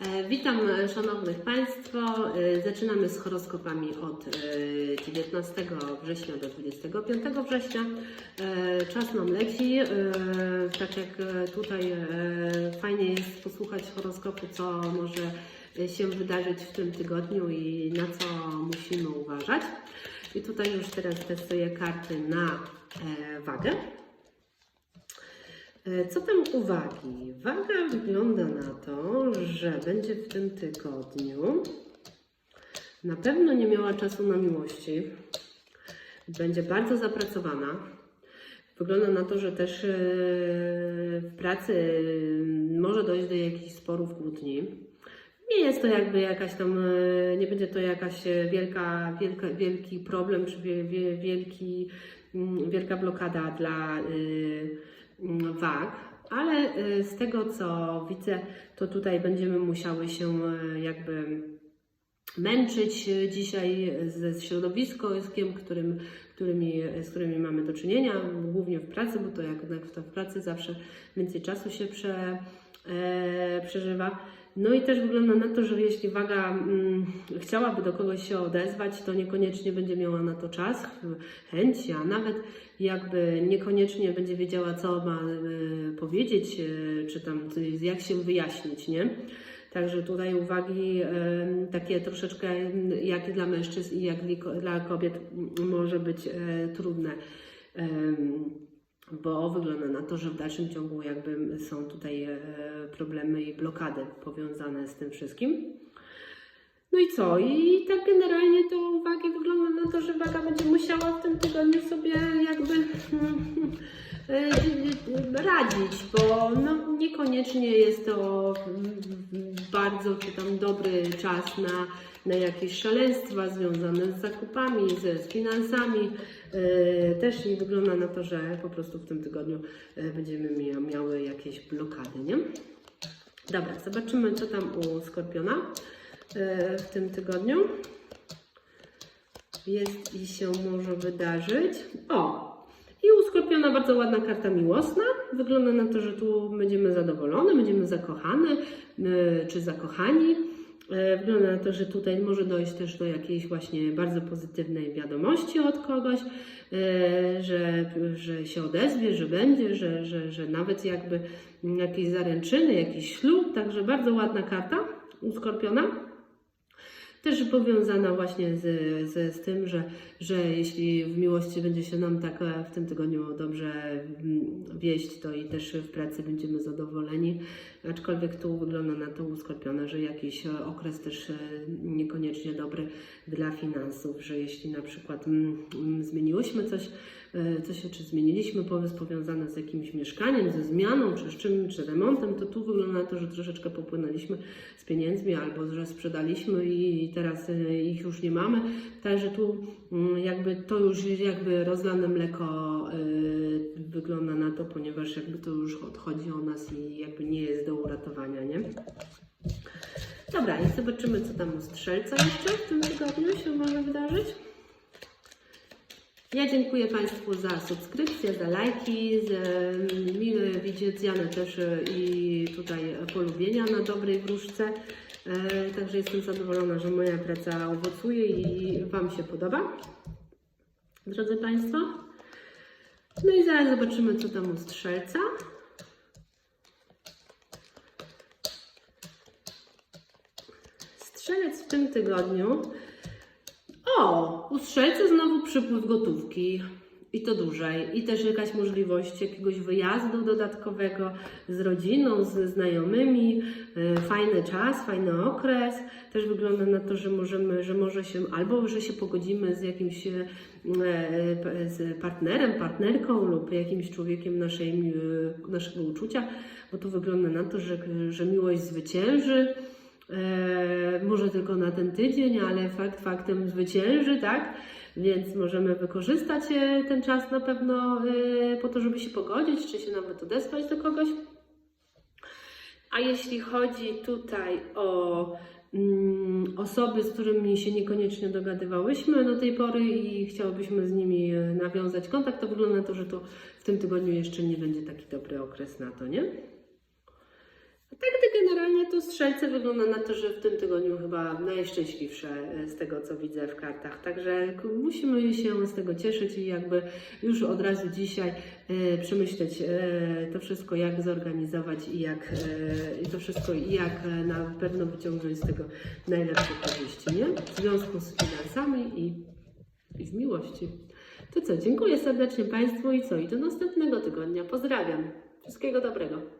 E, Witam e, Szanownych Państwo. E, Zaczynamy z horoskopami od e, 19 września do 25 września. E, Czas nam leci. E, Tak jak e, tutaj e, fajnie jest posłuchać horoskopu, co może e, się wydarzyć w tym tygodniu i na co musimy uważać. I tutaj już teraz testuję karty na e, wagę. E, Co tam uwagi? Waga wygląda na to, że będzie w tym tygodniu na pewno nie miała czasu na miłości. Będzie bardzo zapracowana. Wygląda na to, że też e, w pracy e, może dojść do jakichś sporów, kłótni. Nie jest to jakby jakaś tam, nie będzie to jakaś wielka, wielka, wielki problem, czy wie- wie- wielki, mm, wielka blokada dla wag, ale y, z tego co widzę, to tutaj będziemy musiały się y, jakby męczyć y, dzisiaj ze środowiskiem, którym, którymi, z którymi mamy do czynienia, głównie w pracy, bo to jak jak to w pracy zawsze więcej czasu się prze, e, przeżywa. No i też wygląda na to, że jeśli waga mm, chciałaby do kogoś się odezwać, to niekoniecznie będzie miała na to czas, chęć, a nawet jakby niekoniecznie będzie wiedziała, co ma e, powiedzieć, e, czy tam jak się wyjaśnić, nie? Także tutaj uwagi e, takie troszeczkę jak dla mężczyzn i jak dla kobiet może być e, trudne. Em, bo wygląda na to, że w dalszym ciągu jakby są tutaj e, problemy i blokady powiązane z tym wszystkim. No i co? I tak generalnie to uwagi wygląda na to, że waga będzie musiała w tym tygodniu sobie jakby mm, radzić, bo no, niekoniecznie jest to mm, bardzo czy tam dobry czas na, na jakieś szaleństwa związane z zakupami, ze, z finansami. E, Też i wygląda na to, że po prostu w tym tygodniu będziemy mia- miały jakieś blokady, nie? Dobra, zobaczymy co tam u Skorpiona w tym tygodniu jest i się może wydarzyć. O! Bardzo ładna karta miłosna. Wygląda na to, że tu będziemy zadowolone, będziemy zakochane czy zakochani. E, Wygląda na to, że tutaj może dojść też do jakiejś właśnie bardzo pozytywnej wiadomości od kogoś, e, że, że się odezwie, że będzie, że, że, że nawet jakby jakieś zaręczyny, jakiś ślub. Także bardzo ładna karta u Skorpiona. Też powiązana właśnie z, z, z tym, że, że jeśli w miłości będzie się nam tak e, w tym tygodniu dobrze mm, wieść, to i też w pracy będziemy zadowoleni. Aczkolwiek tu wygląda na to u że jakiś e, okres też e, niekoniecznie dobry dla finansów, że jeśli na przykład mm, mm, zmieniłyśmy coś, e, coś czy zmieniliśmy pomysł powiązany z jakimś mieszkaniem, ze zmianą, czy z czym, czy remontem, to tu wygląda na to, że troszeczkę popłynęliśmy z pieniędzmi albo że sprzedaliśmy i teraz e, ich już nie mamy. Także tu mm, jakby to już jakby rozlane mleko e, wygląda na to, ponieważ jakby to już odchodzi o nas i jakby nie jest do uratowania, nie? Dobra, i zobaczymy, co tam u strzelca jeszcze w tym tygodniu się może wydarzyć. Ja dziękuję Państwu za subskrypcję, za lajki, za mile widziane też e, i tutaj polubienia na dobrej wróżce. E, Także jestem zadowolona, że moja praca owocuje i Wam się podoba, drodzy Państwo. No i zaraz zobaczymy, co tam u strzelca. Strzelec w tym tygodniu o, u strzelca znowu przypływ gotówki. I to dłużej. I też jakaś możliwość jakiegoś wyjazdu dodatkowego z rodziną, ze znajomymi. E, Fajny czas, fajny okres. Też wygląda na to, że możemy, że może się, albo że się pogodzimy z jakimś e, p- z partnerem, partnerką lub jakimś człowiekiem naszej, naszego uczucia, bo tu wygląda na to, że, że miłość zwycięży. Może tylko na ten tydzień, ale fakt faktem zwycięży, tak? Więc możemy wykorzystać e, ten czas na pewno e, po to, żeby się pogodzić, czy się nawet odesłać do kogoś. A jeśli chodzi tutaj o mm, osoby, z którymi się niekoniecznie dogadywałyśmy do tej pory i chciałybyśmy z nimi e, nawiązać kontakt, to wygląda na to, że to w tym tygodniu jeszcze nie będzie taki dobry okres na to, nie? A tak generalnie to strzelce wygląda na to, że w tym tygodniu chyba najszczęśliwsze e, z tego, co widzę w kartach. Także musimy się z tego cieszyć i jakby już od razu dzisiaj e, przemyśleć e, to wszystko, jak zorganizować i jak e, to wszystko i jak e, na pewno wyciągnąć z tego najlepsze korzyści, nie? W związku z finansami i, i z miłości. To co, dziękuję serdecznie Państwu i co? I do następnego tygodnia. Pozdrawiam. Wszystkiego dobrego.